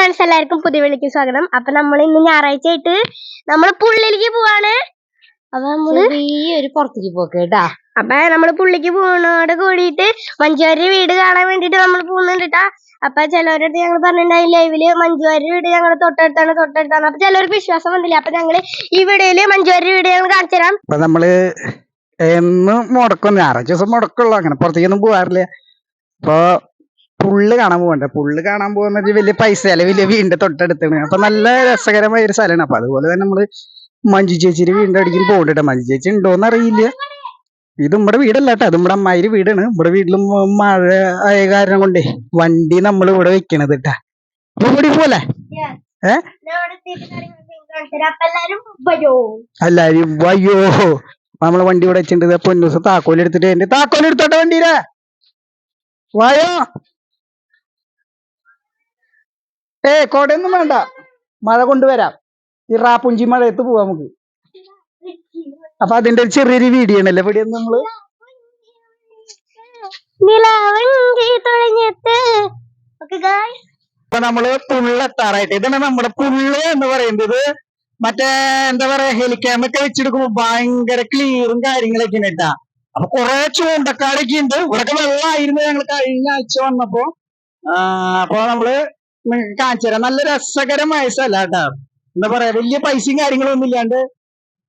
Friends എല്ലാവർക്കും പുതിയ വിളിക്ക് സ്വാഗതം. അപ്പൊ നമ്മൾ ഇന്ന് ഞായറാഴ്ച ആയിട്ട് നമ്മൾ പുള്ളിലേക്ക് പോവാണ്. അപ്പൊ നമ്മൾ ഒരു പുറത്തേക്ക് പോക്ക് കേട്ടാ. അപ്പൊ നമ്മൾ പുള്ളിക്ക് പോണോട് കൂടിയിട്ട് മഞ്ജുവാരി വീട് കാണാൻ വേണ്ടിട്ട് നമ്മൾ പോകുന്നുണ്ട് കേട്ടാ അപ്പൊ ചിലവരടുത്ത് ഞങ്ങൾ പറഞ്ഞിട്ടുണ്ടായി ലൈവിൽ മഞ്ജുവാരി വീട് ഞങ്ങൾ തൊട്ടടുത്താണ് തൊട്ടടുത്താണ്. അപ്പൊ ചിലവർക്ക് വിശ്വാസം വന്നില്ല. അപ്പൊ ഞങ്ങൾ ഈ വീഡിയോയിൽ മഞ്ജുവാരി വീട് ഞങ്ങൾ കാണിച്ചു തരാം. അപ്പൊ നമ്മൾ എന്നും മുടക്കും. ഞായറാഴ്ച ദിവസം മുടക്കുള്ളൂ. അങ്ങനെ പുറത്തേക്കൊന്നും പോവാറില്ല. അപ്പൊ പുള്ള് കാണാൻ പോകണ്ട പുള്ള് കാണാൻ പോകുന്നത് വലിയ പൈസ വലിയ വീടിന്റെ തൊട്ടടുത്താണ് അപ്പൊ നല്ല രസകരമായ ഒരു സ്ഥലമാണ്. അപ്പൊ അതുപോലെ തന്നെ നമ്മൾ മഞ്ജു ചേച്ചിയുടെ വീടിന്റെ അടിക്കും പോകണ്ട മഞ്ജു ചേച്ചി ഉണ്ടോന്ന് അറിയില്ല. ഇത് നമ്മുടെ വീടല്ല കേട്ടോ. അത് നമ്മുടെ അമ്മായിയുടെ വീടാണ്. നമ്മുടെ വീട്ടിലും മഴ ആയ കാരണം കൊണ്ടേ വണ്ടി നമ്മൾ ഇവിടെ വെക്കണത് കേട്ടാ. അപ്പൊ ഇവിടെ പോലെ എല്ലാരും വയ്യോ? നമ്മളെ വണ്ടി ഇവിടെ വെച്ചിട്ടുണ്ട്. പൊന്നൂസ് താക്കോലെടുത്തിട്ട് എന്റെ താക്കോലെടുത്തോട്ടെ വണ്ടിയിലെ വായോ? ഏ കോടയൊന്നും വേണ്ട. മഴ കൊണ്ടുവരാം. ഈ റാപ്പുഞ്ചി മഴയത്ത് പോവാം നമുക്ക്. അപ്പൊ അതിന്റെ ഒരു ചെറിയൊരു വീഡിയോ ആണല്ലേ. ഇവിടെ നമ്മൾ അപ്പൊ നമ്മൾ പുള്ളെത്താറായിട്ട് ഇതാണ് നമ്മുടെ പുള്ള് എന്ന് പറയുന്നത്. മറ്റേ എന്താ പറയാ ഹെലിക്യാമ ഒക്കെ വെച്ചെടുക്കുമ്പോ ഭയങ്കര ക്ലിയറും കാര്യങ്ങളൊക്കെ ഉണ്ട് കേട്ടാ. അപ്പൊ കുറെ ചൂണ്ടക്കാടൊക്കെ ഉണ്ട് ഇവിടൊക്കെ വെള്ളമായിരുന്നു ഞങ്ങൾ കഴിഞ്ഞ ആഴ്ച വന്നപ്പോ. ആ, അപ്പൊ നമ്മൾ നിങ്ങൾക്ക് നല്ല രസകരമായ സ്ഥലാട്ടാ. എന്താ പറയാ വലിയ പൈസയും കാര്യങ്ങളൊന്നും ഇല്ലാണ്ട്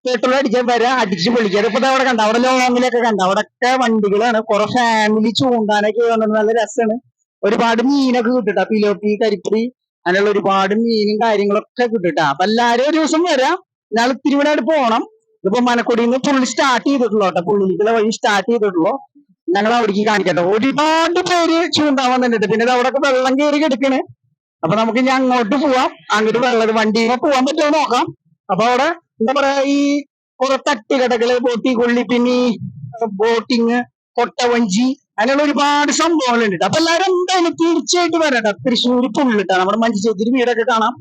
പെട്രോൾ അടിക്കാൻ വരാം അടിച്ച് പൊളിക്കാം. ഇപ്പൊ അവിടെ കണ്ട അവിടെ ലോങ്ങിലൊക്കെ കണ്ട? അവിടെയൊക്കെ വണ്ടികളാണ്. കുറെ ഫാമിലി ചൂണ്ടാനൊക്കെ വന്നിട്ട് നല്ല രസമാണ് ഒരുപാട് മീനൊക്കെ കിട്ടുട്ടാ. പിലോപ്പി കരിപ്പി അങ്ങനെയുള്ള ഒരുപാട് മീനും കാര്യങ്ങളൊക്കെ കിട്ടുട്ടാ. അപ്പൊ എല്ലാരും ഒരു ദിവസം വരാം. ഞങ്ങൾ തിരുവനാട് പോണം. ഇതിപ്പോ മനക്കൊടിയിൽ നിന്ന് പുള്ളി സ്റ്റാർട്ട് ചെയ്തിട്ടുള്ളൂ കേട്ടോ. പുള്ളിക്കുള്ള വഴി സ്റ്റാർട്ട് ചെയ്തിട്ടുള്ളൂ. ഞങ്ങൾ അവിടേക്ക് കാണിക്കട്ടോ. ഒരുപാട് പേര് ചൂണ്ടാൻ വന്നിട്ടുണ്ട്. പിന്നെ അവിടെ വെള്ളം കയറി കിടക്കണ്. അപ്പൊ നമുക്ക് ഇനി അങ്ങോട്ട് പോവാം. അങ്ങോട്ട് വെള്ളം വണ്ടി പോവാൻ പറ്റുമോ നോക്കാം. അപ്പൊ അവിടെ എന്താ പറയാ ഈ കുറെ തട്ടുകടകൾ ബോട്ടി കൊള്ളി പിന്നെ ബോട്ടിങ് കൊട്ടവഞ്ചി അങ്ങനെയുള്ള ഒരുപാട് സംഭവങ്ങളുണ്ട്. അപ്പൊ എല്ലാരും എന്തായാലും തീർച്ചയായിട്ടും വരണ്ട തൃശ്ശൂർ പുള്ളിട്ടാണ്. നമ്മുടെ മഞ്ചേശ്വരി വീടൊക്കെ കാണാം.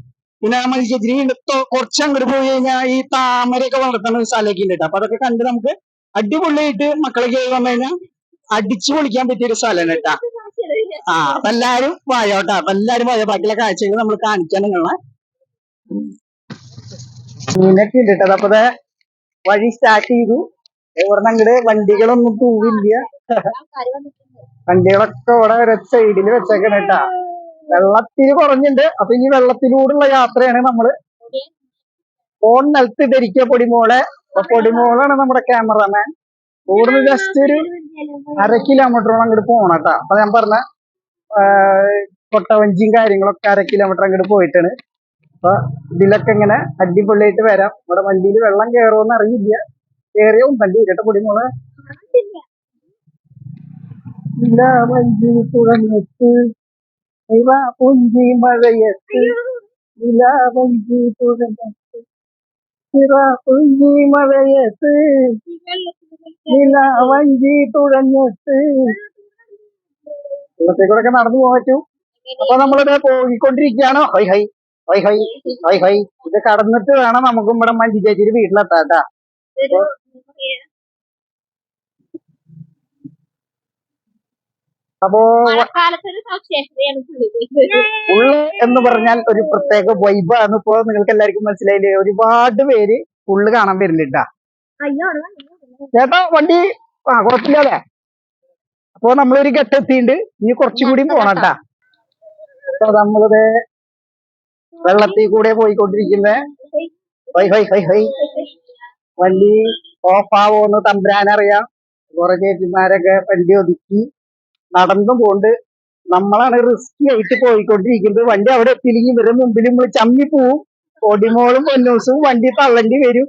പിന്നെ വീട് കുറച്ച് അങ്ങോട്ട് പോയി കഴിഞ്ഞാൽ ഈ താമരയൊക്കെ വളർത്തുന്ന സ്ഥലമൊക്കെ ഉണ്ട് അപ്പൊ അതൊക്കെ കണ്ട് നമുക്ക് അടിപൊളിയായിട്ട് മക്കളൊക്കെ വന്നു കഴിഞ്ഞാൽ അടിച്ചു പൊളിക്കാൻ പറ്റിയ ഒരു സ്ഥലമാണ് കേട്ടാ. ആ അപ്പൊ എല്ലാരും വായോട്ടാ. അപ്പൊ എല്ലാരും വായോ. ബാക്കിയുള്ള കാഴ്ചകൾ നമ്മൾ കാണിക്കാൻ നിങ്ങളെ. മീനൊക്കെ അപ്പൊ വഴി സ്റ്റാർട്ട് ചെയ്തു. ഇവിടെ അങ്ങട് വണ്ടികളൊന്നും പോവില്ല. വണ്ടികളൊക്കെ ഇവിടെ ഒരു സൈഡിൽ വെച്ചേക്കണ കേട്ടാ. വെള്ളത്തിന് കുറഞ്ഞുണ്ട്. അപ്പൊ ഇനി വെള്ളത്തിലൂടെയുള്ള യാത്രയാണ് നമ്മൾ. ഫോൺ നിലത്ത് ധരിക്കുക പൊടിമോളെ പൊടിമോളാണ് നമ്മുടെ ക്യാമറമാൻ ഇവിടുന്ന് ജസ്റ്റ് ഒരു അര കിലോമീറ്ററോളം അങ്ങോട്ട് പോണട്ടാ അപ്പൊ ഞാൻ പറഞ്ഞ കൊട്ടവഞ്ചിയും കാര്യങ്ങളൊക്കെ അര കിലോമീറ്റർ അങ്ങോട്ട് പോയിട്ടാണ്. അപ്പൊ ഇതിലൊക്കെ ഇങ്ങനെ അടിപൊളിയായിട്ട് വരാം. ഇവിടെ വണ്ടിയിൽ വെള്ളം കയറുമെന്ന് അറിയില്ല. കയറിയോ വണ്ടി ഇരട്ട പൊടിമോളെ ഇല്ല വഞ്ചി തുഴഞ്ഞെത്ത് മഴയത്ത് ഇല വഞ്ചി തുഴഞ്ഞെത്ത് വഞ്ചി ഇവിടത്തേക്കൂടെ നടന്നു പോകാൻ പറ്റൂ. അപ്പൊ നമ്മളിത് പോയിക്കൊണ്ടിരിക്കുകയാണ്. ഹൈ ഹൈ ഹൈ ഹൈ ഹൈ ഹൈ. ഇത് കടന്നിട്ട് വേണം നമുക്കും ഇവിടെ മഞ്ജു ചേച്ചിയുടെ വീട്ടിലെത്താട്ടാ അപ്പോ ഉള്ളു എന്ന് പറഞ്ഞാൽ ഒരു പ്രത്യേക വൈബാണ് ഇപ്പോ നിങ്ങൾക്ക് എല്ലാവർക്കും മനസ്സിലായില്ലേ? ഒരുപാട് പേര് ഫുള്ള് കാണാൻ വരുന്നുണ്ടാ ചേട്ടാ വണ്ടി? ആ കുഴപ്പമില്ലാതെ അപ്പൊ നമ്മളൊരു ഘട്ടെത്തിണ്ട്. ഇനി കുറച്ചും കൂടി പോണട്ടാ അപ്പൊ നമ്മളിത് വെള്ളത്തിൽ കൂടെ പോയിക്കൊണ്ടിരിക്കുന്ന. ഹൈ ഹൈ ഹൈ ഹൈ വണ്ടി ഓഫ് ആവോന്ന് തമ്പുരാനറിയാം. കുറെ ചേച്ചിമാരൊക്കെ വണ്ടി ഒതുക്കി നടന്നു പോണ്ട്. നമ്മളാണ് റിസ്കി ആയിട്ട് പോയിക്കൊണ്ടിരിക്കുന്നത്. വണ്ടി അവിടെ എത്തിയില്ലെങ്കിൽ ഇവരുടെ മുമ്പിൽ നമ്മൾ ചമ്മി പോവും പൊടിമോളും പൊന്നൂസും വണ്ടി തള്ളണ്ടി വരും.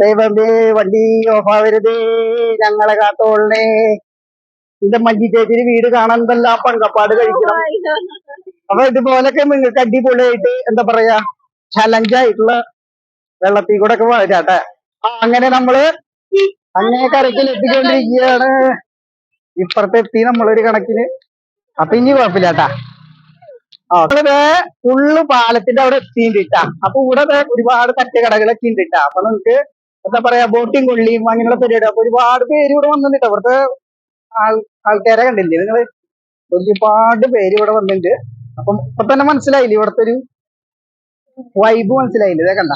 ദൈവമേ വണ്ടി ഓഫാവരുതേ ഞങ്ങളെ കാത്തോളണേ. എന്റെ മഞ്ജി ചേച്ചിയുടെ വീട് കാണാൻ പങ്കപ്പാട് കഴിക്കണം. അപ്പൊ ഇതുപോലൊക്കെ നിങ്ങൾക്ക് അടിപൊളിയായിട്ട് എന്താ പറയാ ചലഞ്ചായിട്ടുള്ള വെള്ളത്തിൽ കൂടെ ഒക്കെ വരാട്ടെ അങ്ങനെ നമ്മൾ അങ്ങനെ കരക്കിൽ എത്തിക്കൊണ്ടിരിക്കുകയാണ്. ഇപ്പുറത്തെത്തി നമ്മളൊരു കണക്കിന്. അപ്പൊ ഇനി കുഴപ്പമില്ലാട്ടാ നമ്മളിത് ഫുള്ള് പാലത്തിന്റെ അവിടെ എത്തിയിട്ടാ അപ്പൊ ഇവിടെ ഒരുപാട് തട്ടുകടകളൊക്കെ ഉണ്ടിട്ടാ അപ്പൊ നമുക്ക് എന്താ പറയാ ബോട്ടിംഗ് കൊള്ളിയും അങ്ങനെയുള്ള പരിപാടി. അപ്പൊ ഒരുപാട് പേര് ഇവിടെ വന്നിട്ടുണ്ട്. ഇവിടുത്തെ ആൾ ആൾക്കാരെ കണ്ടില്ലേ? നിങ്ങൾ ഒരുപാട് പേര് ഇവിടെ വന്നിട്ടുണ്ട് അപ്പം ഇപ്പൊ തന്നെ മനസ്സിലായില്ലേ? ഇവിടുത്തെ ഒരു വൈബ് മനസ്സിലായില്ലേ? ഇതേ കണ്ട?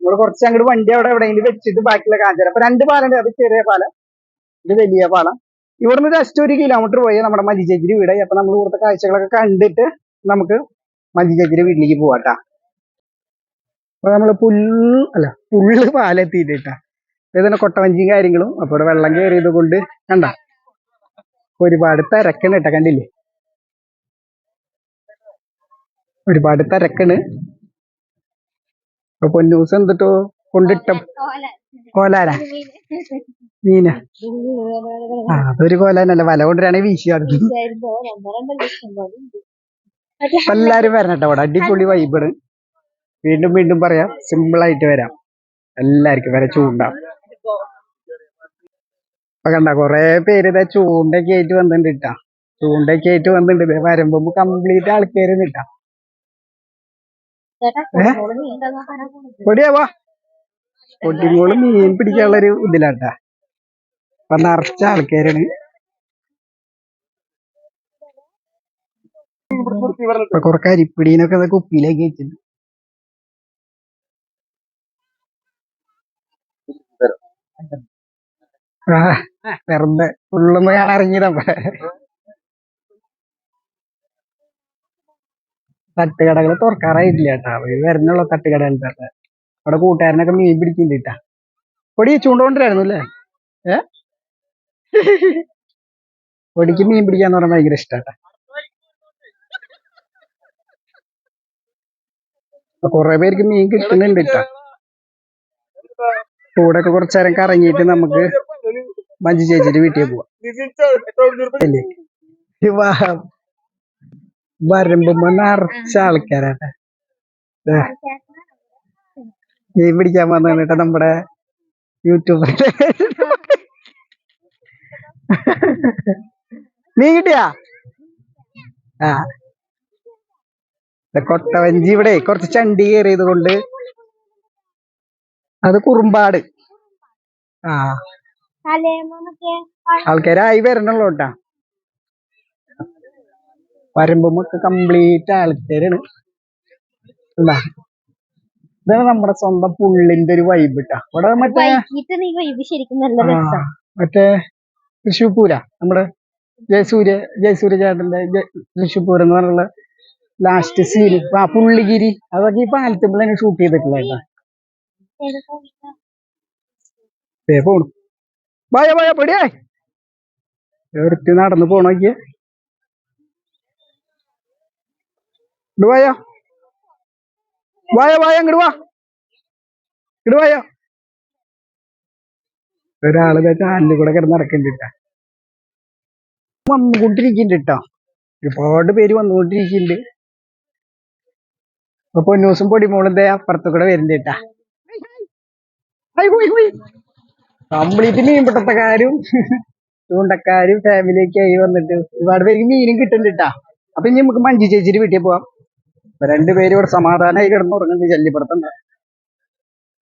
നമ്മൾ കുറച്ച് അങ്ങോട്ട് വണ്ടി അവിടെ എവിടെയെങ്കിലും വെച്ചിട്ട് ബാക്കിയുള്ള കാഞ്ചാരം അപ്പൊ രണ്ട് പാലുണ്ട്. അത് ചെറിയ പാലം. ഇത് വലിയ പാലം. ഇവിടുന്ന് ജസ്റ്റ് ഒരു കിലോമീറ്റർ പോയി. നമ്മുടെ മല്ലി വീട് അപ്പൊ നമ്മൾ ഇവിടുത്തെ കാഴ്ചകളൊക്കെ കണ്ടിട്ട് നമുക്ക് മല്ലി ചേച്ചിയുടെ വീട്ടിലേക്ക് പോവാട്ടാ. അപ്പൊ നമ്മൾ പുല്ല് അല്ല പുല്ല് പാലെത്തിട്ടാ ഇതിന് കൊട്ടവഞ്ചിയും കാര്യങ്ങളും അപ്പൊ ഇവിടെ വെള്ളം കയറിയത് കൊണ്ട് കണ്ട. ഒരുപാട് തിരക്കണ് കേട്ടാ കണ്ടില്ലേ? ഒരുപാട് തിരക്കണ്. അപ്പൊ പൊന്നൂസ് എന്തിട്ടോ കൊണ്ടിട്ട കോലാരാ? മീന. ആ അതൊരു കോലാനല്ല വല കൊണ്ടുവരാണെങ്കിൽ വീശി എല്ലാരും വരണം കേട്ടോ അവിടെ അടിപൊളി വൈബാണ് വീണ്ടും വീണ്ടും പറയാം. സിമ്പിൾ ആയിട്ട് വരാം. എല്ലാവർക്കും വരെ ചൂണ്ട. കണ്ട കൊറേ പേര് ഇതാ ചൂണ്ടൊക്കെ ആയിട്ട് വന്നിട്ടുണ്ട് ഇട്ടാ ചൂണ്ടൊക്കെ ആയിട്ട് വന്നിട്ടുണ്ട്. വരുമ്പോ കംപ്ലീറ്റ് ആൾക്കാര് നിട്ടാ പൊടിയാവാ? പൊടിമോൾ മീൻ പിടിക്കാനുള്ള ഒരു ഇതിലാട്ടാ. അപ്പൊ നിറച്ച ആൾക്കാരാണ് ഇപ്പൊ കുറെ കരിപ്പിടീനൊക്കെ കുപ്പിയിലേക്ക് വെച്ചിട്ടുണ്ട്. ആ വെറുതെ ഫുള്ളൊന്ന് ഞാൻ ഇറങ്ങിയതപ്പ തട്ടുകടകൾ തുറക്കാറായിട്ടില്ല കേട്ടാ. അവർ വരുന്നുള്ള തട്ടുകടകൾ തന്നെ. അവിടെ കൂട്ടുകാരനൊക്കെ മീൻ പിടിക്കുന്നുണ്ട് പൊടി ചൂണ്ടോണ്ടിരായിരുന്നു അല്ലേ? ഏ? പൊടിക്ക് മീൻ പിടിക്കാന്ന് പറഞ്ഞാൽ ഭയങ്കര ഇഷ്ടാട്ടാ കുറെ പേർക്ക് മീൻ കിട്ടുന്നുണ്ട് കേട്ടാ കൂടെ ഒക്കെ കുറച്ചു നേരം കറങ്ങിയിട്ട് നമുക്ക് മഞ്ജു ചേച്ചിയുടെ വീട്ടിൽ പോവാം. അല്ലേ? വരുമ്പോ നിറച്ച ആൾക്കാരാട്ടെ. ദേ, മീൻ പിടിക്കാൻ വന്നിട്ട് നമ്മുടെ യൂട്യൂബർ മീൻ കിട്ടിയാ? ആ. കൊട്ടവഞ്ചി ഇവിടെ കുറച്ച് ചണ്ടി കയറിയത് കൊണ്ട് അത് കുറുമ്പാട്. ആ. ആൾക്കാരായി വരണല്ലോ കേട്ടാ. വരുമ്പൊക്കെ കംപ്ലീറ്റ് ആൾക്കാരാണ്. എന്താ ഇതാണ് നമ്മുടെ സ്വന്തം പുള്ളിന്റെ ഒരു വൈബ് ഇട്ടാ ഇവിടെ മറ്റേ മറ്റേ തൃശ്ശൂപൂര നമ്മുടെ ജയസൂര്യ ജയസൂര്യ ചേട്ടന്റെ തൃശ്ശൂപൂരം എന്ന് പറഞ്ഞുള്ള ലാസ്റ്റ് സീൻ ആ പുള്ളിഗിരി അതൊക്കെ ഈ പാലത്തുമ്പോഴാണ് ഷൂട്ട് ചെയ്തിട്ടില്ല പോണു ഭയ ഭയ പെടിയേ. എവിടുത്തി നടന്ന് പോണോക്കിയ വായ. വായ വായ ഇടുവായ വായ. ഒരാൾ ചാലിൽ കൂടെ കിടന്ന് നടക്കണ്ടിട്ട വന്നുകൊണ്ടിരിക്കുന്നുണ്ട് കേട്ടോ. ഒരുപാട് പേര് വന്നുകൊണ്ടിരിക്കുന്നുണ്ട്. അപ്പൊ പൊന്നൂസും പൊടിമോളും അപ്പുറത്ത് കൂടെ വരുന്നുണ്ട് കേട്ടാ. കംപ്ലീറ്റ് മീൻപിടുത്തക്കാരും ചൂണ്ടക്കാരും ഫാമിലിയൊക്കെ ആയി വന്നിട്ട് ഒരുപാട് പേർക്ക് മീനും കിട്ടുന്നുണ്ട് കേട്ടാ. അപ്പൊ ഇനി നമുക്ക് മഞ്ജു ചേച്ചിയുടെ വീട്ടിൽ പോവാം. അപ്പൊ രണ്ടുപേരും ഇവിടെ സമാധാനമായി കിടന്നുറങ്ങുന്നുണ്ട് ശല്യപ്പെടുത്തണ്ട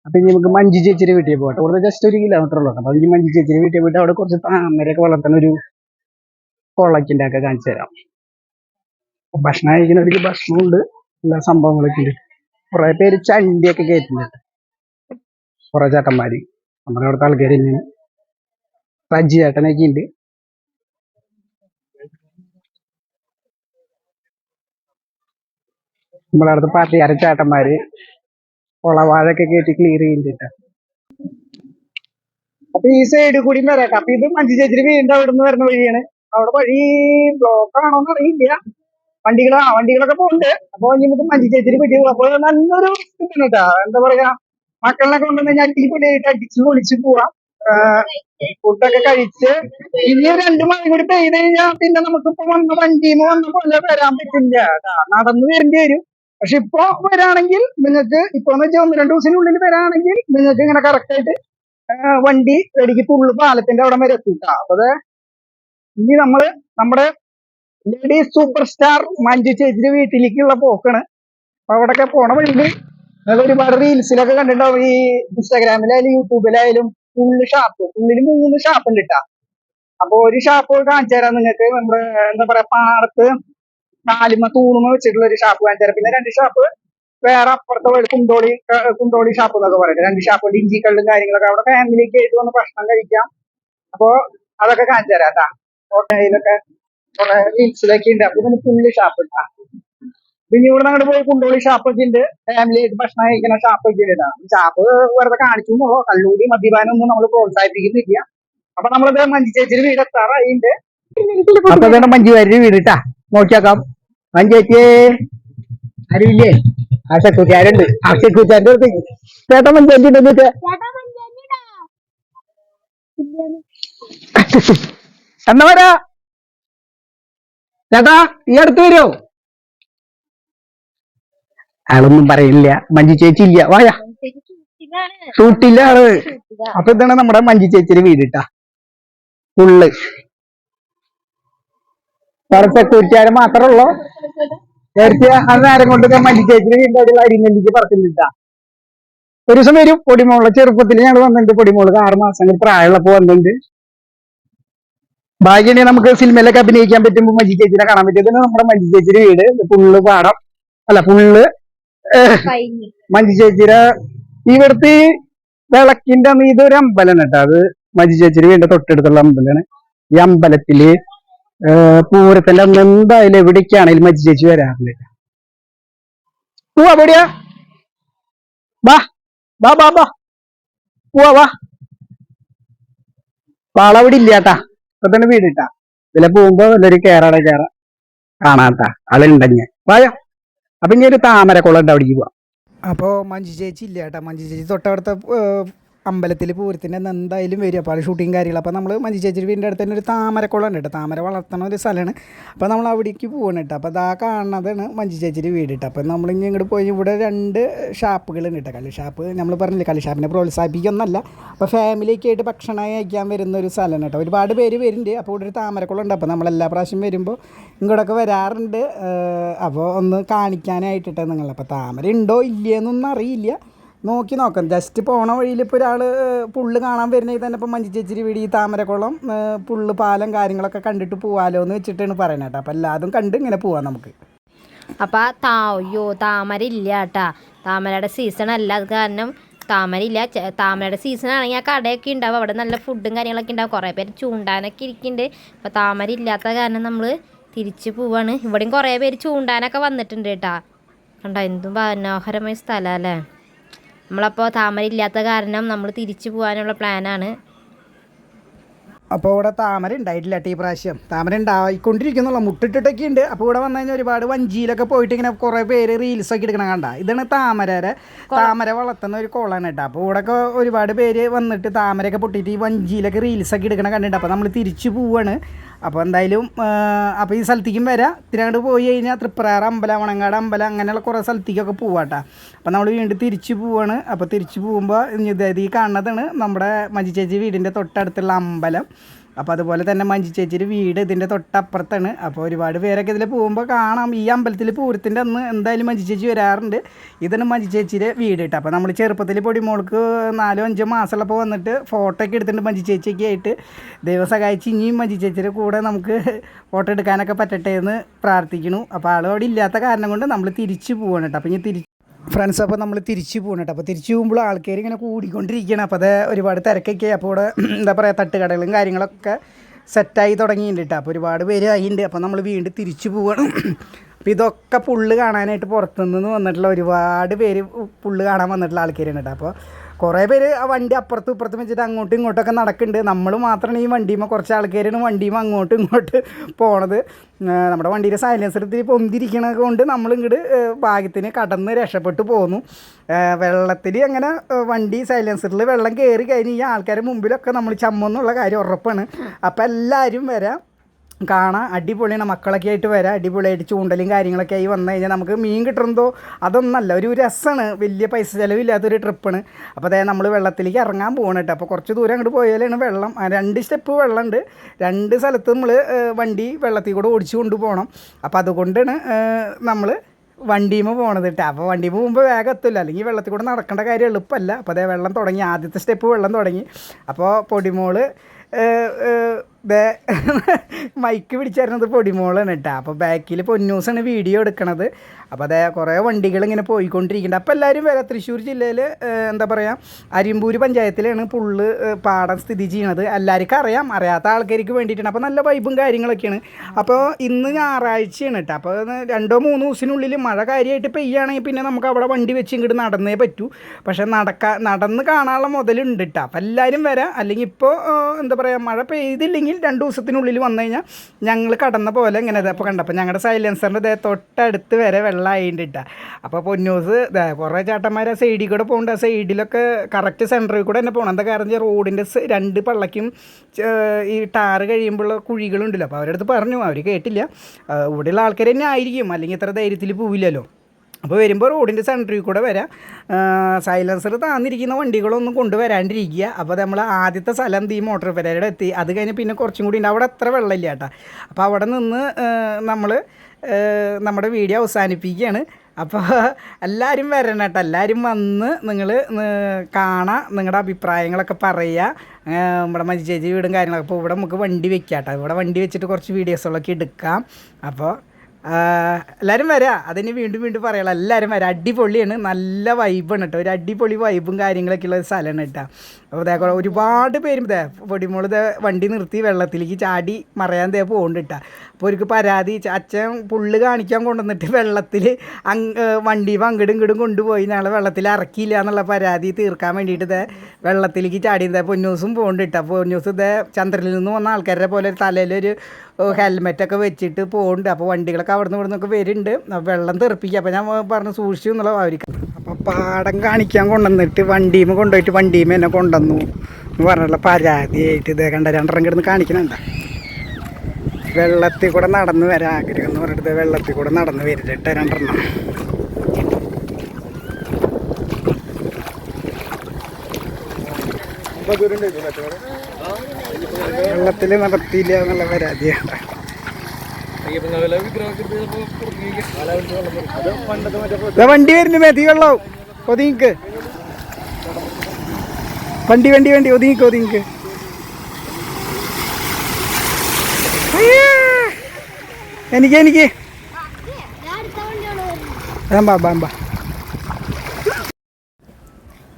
അപ്പൊ ഇനി നമുക്ക് മഞ്ജു ചേച്ചിയുടെ വീട്ടിൽ പോകട്ടെ ഇവിടെ ജസ്റ്റ് ഒരു കിലോമീറ്റർ ഉള്ളൂ അപ്പൊ ഇനി മഞ്ജു ചേച്ചിയുടെ വീട്ടിൽ പോയിട്ട് അവിടെ കുറച്ച് താമരയൊക്കെ വളർത്തുന്ന ഒരു കൊള്ളക്കിന്റെ ഒക്കെ കാണിച്ചു തരാം. ഭക്ഷണം കഴിക്കുന്നവർക്ക് ഭക്ഷണമുണ്ട്. എല്ലാ സംഭവങ്ങളൊക്കെ ഉണ്ട്. കുറെ പേര് ചണ്ടിയൊക്കെ കയറ്റുന്നുണ്ട് കുറെ ചേട്ടന്മാര്. നമ്മുടെ അവിടുത്തെ ആൾക്കാർ തന്നെയാണ്. റജി ചേട്ടനൊക്കെ ഉണ്ട്. നമ്മുടെ അടുത്ത് പാർട്ടിക്കാരെ ചേട്ടന്മാര് ഉളവാഴൊക്കെ കയറ്റി ക്ലിയർ ചെയ്യുന്നുണ്ട് അപ്പൊ ഈ സൈഡിൽ കൂടി വരാം അപ്പൊ ഇത് മഞ്ചി ചേച്ചിയുടെ വീണ്ടും അവിടെ നിന്ന് വരുന്ന വഴിയാണ്. അവിടെ വഴി ബ്ലോക്ക് ആണോന്ന് അറിയില്ല. വണ്ടികൾ ആ വണ്ടികളൊക്കെ പോകുന്നുണ്ട് അപ്പൊ ഇനി നമുക്ക് മഞ്ചേശ്വരി പറ്റി. അപ്പൊ നല്ലൊരു കേട്ടാ. എന്താ പറയാ മക്കളിനെ കൊണ്ടുവന്ന് അടിപൊളിയായിട്ട് അടിച്ച് പൊളിച്ച് പോവാം. ഫുഡൊക്കെ കഴിച്ച് ഇനി രണ്ടു മണി കൂടി പെയ്ത് കഴിഞ്ഞാൽ പിന്നെ നമുക്കിപ്പോ വന്ന വണ്ടി വന്ന പോലെ വരാൻ പറ്റില്ല. നടന്നു വരേണ്ടി വരും. പക്ഷെ ഇപ്പൊ വരാണെങ്കിൽ നിങ്ങൾക്ക് ഇപ്പൊ എന്ന് വെച്ചാൽ ഒന്ന് രണ്ടു ദിവസത്തിനുള്ളിൽ വരാണെങ്കിൽ നിങ്ങൾക്ക് ഇങ്ങനെ കറക്റ്റ് ആയിട്ട് വണ്ടി റെഡിക്ക് തുള്ളു പാലത്തിന്റെ അവിടെ വരെ എത്തിട്ടാ അപ്പൊ ഇനി നമ്മൾ നമ്മുടെ ലേഡി സൂപ്പർ സ്റ്റാർ മഞ്ജു ചേച്ചിന്റെ വീട്ടിലേക്കുള്ള പോക്കാണ്. അപ്പൊ അവിടെയൊക്കെ പോണ വഴിയിൽ നിങ്ങൾ ഒരുപാട് റീൽസിലൊക്കെ കണ്ടിട്ടുണ്ടാവും ഈ ഇൻസ്റ്റാഗ്രാമിലായാലും യൂട്യൂബിലായാലും ഫുള്ള് ഷാപ്പ് ഫുള്ളിൽ മൂന്ന് ഷാപ്പ് ഉണ്ട് ട്ടാ. അപ്പൊ ഒരു ഷാപ്പ് കാണിച്ചു തരാം നിങ്ങൾക്ക്. നമ്മുടെ എന്താ പറയാ പാടത്ത് നാലുമ തൂണുമ വെച്ചിട്ടുള്ള ഒരു ഷാപ്പ് കാണിച്ചു തരാം. പിന്നെ രണ്ട് ഷാപ്പ് വേറെ അപ്പുറത്തെ വഴി കുണ്ടോളി കുണ്ടോളി ഷാപ്പ് എന്നൊക്കെ പറയുന്നത് രണ്ട് ഷാപ്പ് ഇഞ്ചിക്കള്ളും കാര്യങ്ങളൊക്കെ അവിടെ ഫാമിലിക്ക് ആയിട്ട് വന്ന് ഭക്ഷണം കഴിക്കാം. അപ്പൊ അതൊക്കെ കാണിച്ചു തരാം കേട്ടാ ഓട്ടയിലൊക്കെ കുറെ റീൽസിലൊക്കെ ഉണ്ട് അപ്പൊ പിന്നെ ഫുള്ള് ഷാപ്പ് പിന്നെ ഇവിടെ അങ്ങോട്ട് പോയി കുണ്ടോളി ഷാപ്പൊക്കെ ഉണ്ട്. ഫാമിലി ആയിട്ട് ഭക്ഷണം കഴിക്കുന്ന ഷാപ്പൊക്കെ ഉണ്ട് കേട്ടോ ഷാപ്പ് വെറുതെ കാണിച്ചു എന്നുള്ളൂ കള്ളൂടി മദ്യപാനം ഒന്നും നമ്മൾ പ്രോത്സാഹിപ്പിക്കുന്നില്ല. അപ്പൊ നമ്മളത് മഞ്ജു ചേച്ചിയുടെ വീട് എത്താറായിണ്ട് അപ്പൊ മഞ്ജു വാര്യരുടെ വീട് കേട്ടാ നോക്കിയാക്കാം. മഞ്ജു ചേച്ചി ആരുമില്ലേ? ആ സെക്യൂരിറ്റാരുണ്ട് ആ സെക്യൂരിറ്റാരുടെ അടുത്ത് ചേട്ടാ മഞ്ജു ചേച്ചി ഉണ്ടെന്ന് വെച്ചാ എന്നാ വരാ? ചേട്ടാ ഈ അടുത്ത് വരുമോ അയാളൊന്നും പറയില്ല. മഞ്ജു ചേച്ചി ഇല്ല. വായാ. ഷൂട്ടില്ല ആൾ അപ്പൊ ഇതാണ് നമ്മുടെ മഞ്ജു ചേച്ചിയുടെ വീട് ഫുള്ള് വേറെ സെക്യൂരിറ്റിയാര് മാത്രമേ ഉള്ളൂ? നേരത്തെ ആ നേരം കൊണ്ട് മഞ്ജു ചേച്ചിയുടെ വീടിന്റെ അവിടെ പറക്കുന്നില്ല ഒരു ദിവസം വരും. പൊടിമോൾ ചെറുപ്പത്തിൽ ഞങ്ങൾ വന്നിട്ടുണ്ട് പൊടിമോൾ. ആറുമാസം പ്രായമുള്ളപ്പോ വന്നിട്ടുണ്ട്. ഭാഗ്യണി നമുക്ക് സിനിമയിലൊക്കെ അഭിനയിക്കാൻ പറ്റുമ്പോൾ മജി ചേച്ചിനെ കാണാൻ പറ്റും. നമ്മുടെ മജി ചേച്ചിയുടെ വീട്. ഫുള്ള് പാടം. അല്ല ഫുള്ള് മഞ്ജു ചേച്ചിയുടെ ഇവിടുത്തെ വിളക്കിന്റെ അന്ന് ഇതൊരു അമ്പലമാണ് കേട്ടോ. അത് മഞ്ജു ചേച്ചിയുടെ വീടിന്റെ തൊട്ടടുത്തുള്ള അമ്പലമാണ്. ഈ അമ്പലത്തിൽ പൂരത്തിന്റെ അന്ന് എന്തായാലും എവിടേക്കാണെങ്കിലും മഞ്ജു ചേച്ചി വരാറില്ല? പൂവാടിയാ പോവാ വാ വാ വാ വാ. പോവാ വാ. പാളവിടെ ഇല്ല കേട്ടാ. ഇപ്പൊ തന്നെ വീട് ഇട്ടാ ഇതിലെ പോകുമ്പോ വല്ലൊരു കേറാടെ കേറ കാണാത്ത ആളുണ്ടഞ്ഞ വായോ. അപ്പൊ ഇനി ഒരു താമരക്കുളം ഉണ്ട് അവിടേക്ക് പോവാം. അപ്പോൾ മഞ്ജു ചേച്ചി ഇല്ല കേട്ടോ. മഞ്ജു ചേച്ചി തൊട്ടടുത്ത അമ്പലത്തിൽ പൂരത്തിന്റെ അന്ന് എന്തായാലും വരും അപ്പോൾ ഷൂട്ടിങ് കാര്യങ്ങൾ അപ്പോൾ നമ്മൾ മഞ്ജു ചേച്ചിയുടെ വീടിന്റെ അടുത്ത് തന്നെ ഒരു താമരക്കുളം ഉണ്ട് താമര വളർത്തുന്ന ഒരു സ്ഥലമാണ്. അപ്പോൾ നമ്മൾ അവിടേക്ക് പോകണം കേട്ടോ. അപ്പോൾ അതാ കാണുന്നതാണ് മഞ്ജു ചേച്ചിയുടെ വീട് കേട്ടോ. അപ്പോൾ നമ്മൾ ഇങ്ങോട്ട് പോയി ഇവിടെ രണ്ട് ഷാപ്പുകളുണ്ട് കേട്ടോ. കള്ളി ഷാപ്പ് നമ്മൾ പറഞ്ഞില്ലേ കള്ളി ഷാപ്പിനെ പ്രോത്സാഹിപ്പിക്കൊന്നല്ല. അപ്പോൾ ഫാമിലിയൊക്കെ ആയിട്ട് ഭക്ഷണം കഴിക്കാൻ വരുന്ന ഒരു സ്ഥലമാണ് കേട്ടോ. ഒരുപാട് പേര് വരുന്നുണ്ട്. അപ്പോൾ ഇവിടെ ഒരു താമരക്കുളം ഉണ്ട്. അപ്പോൾ നമ്മളെല്ലാ പ്രാവശ്യം വരുമ്പോൾ ഇങ്ങോട്ടൊക്കെ വരാറുണ്ട്. അപ്പോൾ ഒന്ന് കാണിക്കാനായിട്ടിട്ട് നിങ്ങൾ അപ്പോൾ താമര ഉണ്ടോ ഇല്ലയെന്നൊന്നും അറിയില്ല. നോക്കി നോക്കാം. ജസ്റ്റ് പോണ വഴിയിൽ ഇപ്പോൾ ഒരാൾ പുള്ള് കാണാൻ വരുന്നെങ്കിൽ തന്നെ ഇപ്പോൾ മഞ്ചിച്ചേച്ചിരി വീടി താമരക്കുളം പുള്ളു പാലം കാര്യങ്ങളൊക്കെ കണ്ടിട്ട് പോവാലോ എന്ന് വെച്ചിട്ടാണ് പറയുന്നത് കേട്ടോ. അപ്പോൾ എല്ലാതും കണ്ട് ഇങ്ങനെ പോവാം നമുക്ക്. അപ്പൊ താ അയ്യോ താമര ഇല്ല കേട്ടാ താമരയുടെ സീസൺ അല്ല. അത് കാരണം താമര ഇല്ല. താമരയുടെ സീസൺ ആണെങ്കിൽ ആ കടയൊക്കെ ഉണ്ടാവും അവിടെ നല്ല ഫുഡും കാര്യങ്ങളൊക്കെ ഉണ്ടാവും കുറേ പേര് ചൂണ്ടാനൊക്കെ ഇരിക്കുന്നുണ്ട് അപ്പോൾ താമര ഇല്ലാത്ത കാരണം നമ്മൾ തിരിച്ച് പോവാണ്. ഇവിടെയും കുറേ പേര് ചൂണ്ടാനൊക്കെ വന്നിട്ടുണ്ട് കേട്ടാ കണ്ടോ? എന്തും മനോഹരമായ സ്ഥലം അല്ലേ? നമ്മളപ്പോൾ താമര ഇല്ലാത്ത കാരണം നമ്മൾ തിരിച്ചു പോകാനുള്ള പ്ലാനാണ്. അപ്പോൾ ഇവിടെ താമര ഉണ്ടായിട്ടില്ല ടീ പ്രാവശ്യം. താമര ഉണ്ടായിക്കൊണ്ടിരിക്കുന്നുള്ള. മുട്ടിട്ടിട്ടൊക്കെ ഉണ്ട് അപ്പോൾ ഇവിടെ വന്നു കഴിഞ്ഞാൽ ഒരുപാട് വഞ്ചിയിലൊക്കെ പോയിട്ട് ഇങ്ങനെ കുറേ പേര് റീൽസൊക്കെ എടുക്കണം കണ്ട. ഇതാണ് താമരരെ. താമര വളർത്തുന്ന ഒരു കോളാണ് കേട്ടോ അപ്പോൾ ഇവിടെയൊക്കെ ഒരുപാട് പേര് വന്നിട്ട് താമരയൊക്കെ പൊട്ടിയിട്ട് ഈ വഞ്ചിയിലൊക്കെ റീൽസൊക്കെ എടുക്കണം കണ്ടിട്ട് അപ്പോൾ നമ്മൾ തിരിച്ചു പോവാണ്. അപ്പോൾ എന്തായാലും അപ്പോൾ ഈ സ്ഥലത്തേക്കും വരാം. തിരങ്ങോട്ട് പോയി കഴിഞ്ഞാൽ തൃപ്രാറ അമ്പലം വണങ്ങാട് അമ്പലം അങ്ങനെയുള്ള കുറേ സ്ഥലത്തേക്കൊക്കെ പോവാട്ടാ അപ്പോൾ നമ്മൾ വീണ്ടും തിരിച്ചു പോവാണ്. അപ്പോൾ തിരിച്ചു പോകുമ്പോൾ ഇതായത് ഈ കാണുന്നതാണ് നമ്മുടെ മജി ചേച്ചി വീടിന്റെ തൊട്ടടുത്തുള്ള അമ്പലം. അപ്പോൾ അതുപോലെ തന്നെ മഞ്ജു ചേച്ചിയുടെ വീട് ഇതിന്റെ തൊട്ടപ്പുറത്താണ്. അപ്പോൾ ഒരുപാട് പേരൊക്കെ ഇതിൽ പോകുമ്പോൾ കാണാം. ഈ അമ്പലത്തിൽ പൂരത്തിന്റെ അന്ന് എന്തായാലും മഞ്ജു ചേച്ചി വരാറുണ്ട്. ഇതാണ് മഞ്ജു ചേച്ചിയുടെ വീട് കേട്ടോ. അപ്പോൾ നമ്മൾ ചെറുപ്പത്തിൽ പൊടിമോൾക്ക് നാലോ അഞ്ചോ മാസമുള്ളപ്പോൾ വന്നിട്ട് ഫോട്ടോ ഒക്കെ എടുത്തിട്ടുണ്ട് മഞ്ജു ചേച്ചിയൊക്കെ ആയിട്ട്. ദൈവം സഹായിച്ച് ഇനിയും മഞ്ജു ചേച്ചിയുടെ കൂടെ നമുക്ക് ഫോട്ടോ എടുക്കാനൊക്കെ പറ്റട്ടെ എന്ന് പ്രാർത്ഥിക്കുന്നു. അപ്പോൾ ആളും അവിടെ ഇല്ലാത്ത കാരണം കൊണ്ട് നമ്മൾ തിരിച്ചു പോവാണ് കേട്ടോ. അപ്പോൾ ഇനി തിരിച്ച് ഫ്രണ്ട്സ് അപ്പോൾ നമ്മൾ തിരിച്ചു പോകണം കേട്ടോ അപ്പോൾ തിരിച്ചു പോകുമ്പോൾ ആൾക്കാർ ഇങ്ങനെ കൂടിക്കൊണ്ടിരിക്കുകയാണ് അപ്പോൾ അത് ഒരുപാട് തിരക്കൊക്കെ അപ്പോൾ ഇവിടെ എന്താ പറയുക തട്ടുകടകളും കാര്യങ്ങളൊക്കെ സെറ്റായി തുടങ്ങിയിട്ടുണ്ട് കേട്ടോ അപ്പോൾ ഒരുപാട് പേര് ആയിട്ടുണ്ട് അപ്പോൾ നമ്മൾ വീണ്ടും തിരിച്ചു പോവാണ്. അപ്പോൾ ഇതൊക്കെ പുള്ള് കാണാനായിട്ട് പുറത്തുനിന്ന് വന്നിട്ടുള്ള ഒരുപാട് പേര് പുള്ള് കാണാൻ വന്നിട്ടുള്ള ആൾക്കാരാണ് കേട്ടോ അപ്പോൾ കുറേ പേര് ആ വണ്ടി അപ്പുറത്തും ഇപ്പുറത്തും വെച്ചിട്ട് അങ്ങോട്ടും ഇങ്ങോട്ടൊക്കെ നടക്കുന്നുണ്ട്. നമ്മൾ മാത്രമാണ് ഈ വണ്ടിയുമ്പോൾ കുറച്ച് ആൾക്കാരാണ് വണ്ടിയുമ്പോൾ അങ്ങോട്ടും ഇങ്ങോട്ട് പോണത്. നമ്മുടെ വണ്ടിയുടെ സൈലൻസർ ഇത്തിരി പൊന്തിരിക്കണത് കൊണ്ട് നമ്മൾ ഇങ്ങോട്ട് ഭാഗ്യത്തിന് കടന്ന് രക്ഷപ്പെട്ടു പോന്നു. വെള്ളത്തിൽ അങ്ങനെ വണ്ടി സൈലൻസറിൽ വെള്ളം കയറി കഴിഞ്ഞ് ഈ ആൾക്കാരുടെ മുമ്പിലൊക്കെ നമ്മൾ ചമ്മെന്നുള്ള കാര്യം ഉറപ്പാണ്. അപ്പോൾ എല്ലാവരും വരാം. കാണാം. അടിപൊളിയാണ് മക്കളൊക്കെ ആയിട്ട് വരാം. അടിപൊളിയായിട്ട് ചൂണ്ടലും കാര്യങ്ങളൊക്കെ ആയി വന്നു കഴിഞ്ഞാൽ നമുക്ക് മീൻ കിട്ടുന്നതോ അതൊന്നല്ല. ഒരു രസമാണ് വലിയ പൈസ ചിലവില്ലാത്തൊരു ട്രിപ്പാണ്. അപ്പോൾ അതായത് നമ്മൾ വെള്ളത്തിലേക്ക് ഇറങ്ങാൻ പോകണം കേട്ടോ. അപ്പോൾ കുറച്ച് ദൂരം അങ്ങോട്ട് പോയാലാണ് വെള്ളം. രണ്ട് സ്റ്റെപ്പ് വെള്ളമുണ്ട്. രണ്ട് സ്ഥലത്ത് നമ്മൾ വണ്ടി വെള്ളത്തിൽ കൂടെ ഓടിച്ചു കൊണ്ടുപോകണം. അപ്പോൾ അതുകൊണ്ടാണ് നമ്മൾ വണ്ടിയുമ്പോൾ പോകണത് കേട്ടോ. അപ്പോൾ വണ്ടി പോകുമ്പോൾ വേഗം എത്തില്ല അല്ലെങ്കിൽ വെള്ളത്തിൽ കൂടെ നടക്കേണ്ട കാര്യം എളുപ്പമല്ല. അപ്പോൾ അതേ വെള്ളം തുടങ്ങി. ആദ്യത്തെ സ്റ്റെപ്പ് വെള്ളം തുടങ്ങി. അപ്പോൾ പൊടിമോൾ മൈക്ക് പിടിച്ചിരുന്നത് പൊടിമോളാണ് കേട്ടോ. അപ്പോൾ ബാക്കിൽ പൊന്നൂസാണ് വീഡിയോ എടുക്കണത്. അപ്പോൾ അതേ കുറേ വണ്ടികൾ ഇങ്ങനെ പോയിക്കൊണ്ടിരിക്കുന്നുണ്ട്. അപ്പോൾ എല്ലാവരും വരാം. തൃശ്ശൂർ ജില്ലയിൽ എന്താ പറയുക അരിമ്പൂര് പഞ്ചായത്തിലാണ് പുള്ള് പാടം സ്ഥിതി ചെയ്യണത്. എല്ലാവർക്കും അറിയാം. അറിയാത്ത ആൾക്കാർക്ക് വേണ്ടിയിട്ടാണ്. അപ്പോൾ നല്ല വൈബും കാര്യങ്ങളൊക്കെയാണ്. അപ്പോൾ ഇന്ന് ഞായറാഴ്ചയാണ് കേട്ടോ. അപ്പോൾ രണ്ടോ മൂന്ന് ദിവസത്തിനുള്ളിൽ മഴ കാര്യമായിട്ട് പെയ്യുകയാണെങ്കിൽ പിന്നെ നമുക്ക് അവിടെ വണ്ടി വെച്ച് ഇങ്ങോട്ട് നടന്നേ പറ്റൂ. പക്ഷേ നടക്കാൻ നടന്ന് കാണാനുള്ള മുതലുണ്ട് കേട്ടോ. അപ്പോൾ എല്ലാവരും വരാം. അല്ലെങ്കിൽ ഇപ്പോൾ എന്താ പറയുക മഴ പെയ്തില്ലെങ്കിൽ രണ്ട് ദിവസത്തിനുള്ളിൽ വന്നു കഴിഞ്ഞാൽ ഞങ്ങൾ കടന്ന പോലെ ഇങ്ങനെ അപ്പോൾ കണ്ടപ്പോൾ ഞങ്ങളുടെ സൈലൻസറിന്റെ ഇതേ തൊട്ടടുത്ത് വരെ വെള്ളമായിട്ട് കേട്ടോ അപ്പോൾ പൊന്നൂസ് കുറേ ചേട്ടന്മാർ ആ സൈഡിൽ കൂടെ പോകുന്നുണ്ട് ആ സൈഡിലൊക്കെ കറക്റ്റ് സെന്ററിൽ കൂടെ തന്നെ പോകണം എന്താ കാരണം റോഡിന്റെ രണ്ട് പള്ളക്കും ഈ ടാറ് കഴിയുമ്പോഴുള്ള കുഴികളുണ്ടല്ലോ. അപ്പോൾ അവരടുത്ത് പറഞ്ഞു. അവർ കേട്ടില്ല. ഇവിടെയുള്ള ആൾക്കാർ തന്നെ ആയിരിക്കും. അല്ലെങ്കിൽ ഇത്ര ധൈര്യത്തിൽ പോവില്ലല്ലോ. അപ്പോൾ വരുമ്പോൾ റോഡിന്റെ സെന്ററിൽ കൂടെ വരാം. സൈലൻസർ താന്നിരിക്കുന്ന വണ്ടികളൊന്നും കൊണ്ടുവരാണ്ടിരിക്കുക. അപ്പോൾ നമ്മൾ ആദ്യത്തെ സ്ഥലം ഈ മോട്ടോർ പെരയുടെ എത്തി. അത് കഴിഞ്ഞ് പിന്നെ കുറച്ചും കൂടി ഉണ്ട്. അവിടെ അത്ര വെള്ളമില്ല കേട്ടോ. അപ്പോൾ അവിടെ നിന്ന് നമ്മൾ നമ്മുടെ വീഡിയോ അവസാനിപ്പിക്കുകയാണ്. അപ്പോൾ എല്ലാവരും വരണം കേട്ടോ. എല്ലാവരും വന്ന് നിങ്ങൾ കാണാം. നിങ്ങളുടെ അഭിപ്രായങ്ങളൊക്കെ പറയുക നമ്മുടെ മജി ചേച്ചി വീടും കാര്യങ്ങളൊക്കെ. അപ്പോൾ ഇവിടെ നമുക്ക് വണ്ടി വെക്കാം കേട്ടോ. ഇവിടെ വണ്ടി വെച്ചിട്ട് കുറച്ച് വീഡിയോസുകളൊക്കെ എടുക്കാം. അപ്പോൾ എല്ലാവരും വരാ. അതിന് വീണ്ടും വീണ്ടും പറയാം. എല്ലാവരും വരാം. അടിപൊളിയാണ്. നല്ല വൈബാണ് കേട്ടോ ഒരു അടിപൊളി വൈബും കാര്യങ്ങളൊക്കെ ഉള്ള ഒരു സ്ഥലമാണ് കേട്ടോ അപ്പോൾ കൂടെ ഒരുപാട് പേരും ഇതേ പൊടിമോൾ വണ്ടി നിർത്തി വെള്ളത്തിലേക്ക് ചാടി മറയാൻ തേ പോകുന്നുണ്ട് കേട്ടോ അപ്പോൾ ഒരു പരാതി അച്ഛൻ പുള്ള് കാണിക്കാൻ കൊണ്ടുവന്നിട്ട് വെള്ളത്തിൽ അങ് വണ്ടി അങ്ങടും ഇങ്ങടും കൊണ്ടുപോയി. ഞങ്ങളെ വെള്ളത്തിൽ ഇറക്കിയില്ല എന്നുള്ള പരാതി തീർക്കാൻ വേണ്ടിയിട്ട് ഇതേ വെള്ളത്തിലേക്ക് ചാടി ഇതേ പൊന്നൂസും പോകുന്നുണ്ട് കേട്ടോ പൊന്നൂസ് ഇതേ ചന്ദ്രനിൽ നിന്ന് വന്ന ആൾക്കാരുടെ പോലെ തലയിലൊരു ഹെൽമെറ്റൊക്കെ വെച്ചിട്ട് പോകുന്നുണ്ട് അപ്പോൾ വണ്ടികളൊക്കെ അവിടെ നിന്ന് ഇവിടെ നിന്നൊക്കെ വരുന്നുണ്ട് വെള്ളം തെറിപ്പിക്കുക. അപ്പോൾ ഞാൻ പറഞ്ഞു സൂക്ഷിച്ചു എന്നുള്ള അവർക്ക്. അപ്പോൾ പാടം കാണിക്കാൻ കൊണ്ടുവന്നിട്ട് വണ്ടിയും കൊണ്ടുപോയിട്ട് വണ്ടിയും എന്നെ കൊണ്ടുവന്നു. എന്ന് പറഞ്ഞുള്ള പരാതിയായിട്ട് ഇതേ കണ്ട രണ്ടെണ്ണം കിടന്ന് കാണിക്കണുണ്ട വെള്ളത്തിൽ കൂടെ നടന്ന് വരാൻ ആഗ്രഹം എന്ന് പറഞ്ഞിട്ട് വെള്ളത്തിൽ കൂടെ നടന്ന് വരിട്ട് രണ്ടെണ്ണം. വെള്ളത്തിൽ നടത്തിയില്ല എന്നുള്ള പരാതിയാണ്. വണ്ടി വരുന്നു മെതി വെള്ളവും. ഒതുങ്ങിക്ക്. വണ്ടി വണ്ടി വണ്ടി. ഒതുങ്ങിക്ക് ഒതുങ്ങിക്ക്. എനിക്ക് എനിക്ക്.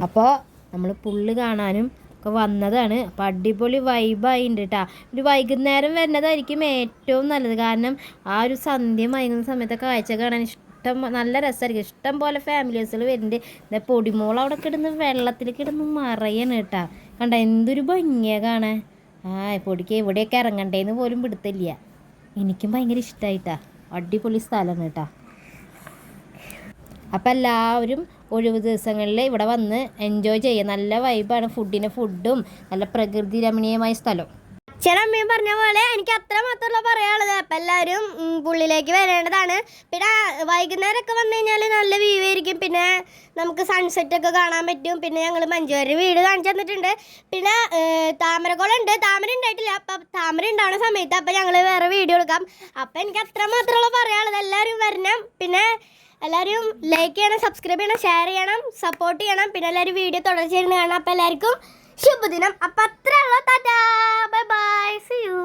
അപ്പോൾ നമ്മൾ പുല്ല് കാണാനും ഒക്കെ വന്നതാണ്. അപ്പോൾ അടിപൊളി വൈബായിട്ടുണ്ട് കേട്ടോ ഒരു വൈകുന്നേരം വരുന്നതായിരിക്കും ഏറ്റവും നല്ലത്. കാരണം ആ ഒരു സന്ധ്യ മയങ്ങുന്ന സമയത്ത് കാഴ്ച കാണാൻ ഇഷ്ടം നല്ല രസമായിരിക്കും ഇഷ്ടം പോലെ ഫാമിലീസുകൾ വരുന്നുണ്ട്. എന്താ പൊടിമോൾ അവിടെ കിടന്ന് വെള്ളത്തിൽ കിടന്ന് മറയാണ് കേട്ടോ. കണ്ട എന്തൊരു ഭംഗിയാണ് കാണാൻ. ആ പൊടിക്ക് എവിടെയൊക്കെ ഇറങ്ങണ്ടേന്ന് പോലും പിടുത്തില്ല. എനിക്കും ഭയങ്കര ഇഷ്ടമായിട്ടാ അടിപൊളി സ്ഥലമാണ് കേട്ടോ. അപ്പം എല്ലാവരും ഒഴിവ് ദിവസങ്ങളിൽ ഇവിടെ വന്ന് എൻജോയ് ചെയ്യുക. നല്ല വൈബാണ് ഫുഡിന് ഫുഡും നല്ല പ്രകൃതി രമണീയമായ സ്ഥലം. അച്ഛനമ്മയും പറഞ്ഞ പോലെ എനിക്ക് അത്ര മാത്രമല്ല പറയാനുള്ളത്. അപ്പം എല്ലാവരും പുള്ളിലേക്ക് വരേണ്ടതാണ്. പിന്നെ വൈകുന്നേരമൊക്കെ വന്നു കഴിഞ്ഞാൽ നല്ല വ്യൂ ആയിരിക്കും. പിന്നെ നമുക്ക് സൺസെറ്റ് ഒക്കെ കാണാൻ പറ്റും. പിന്നെ ഞങ്ങൾ മഞ്ചേരി വീട് കാണിച്ചു തന്നിട്ടുണ്ട്. പിന്നെ താമരക്കുളമുണ്ട്. താമര ഉണ്ടായിട്ടില്ല. അപ്പം താമര ഉണ്ടാവുന്ന സമയത്ത് അപ്പം ഞങ്ങൾ വേറെ വീഡിയോ എടുക്കാം. അപ്പം എനിക്ക് അത്ര മാത്രമല്ല പറയാനുള്ളത്. എല്ലാവരും വരണം. പിന്നെ എല്ലാവരും ലൈക്ക് ചെയ്യണം സബ്സ്ക്രൈബ് ചെയ്യണം ഷെയർ ചെയ്യണം സപ്പോർട്ട് ചെയ്യണം. പിന്നെ എല്ലാവരും വീഡിയോ തുടർച്ചയായിരുന്നു കാണാം അപ്പം എല്ലാവർക്കും ശുഭദിനം. അപ്പം അത്ര ഉള്ളൂ. Tata bye bye see you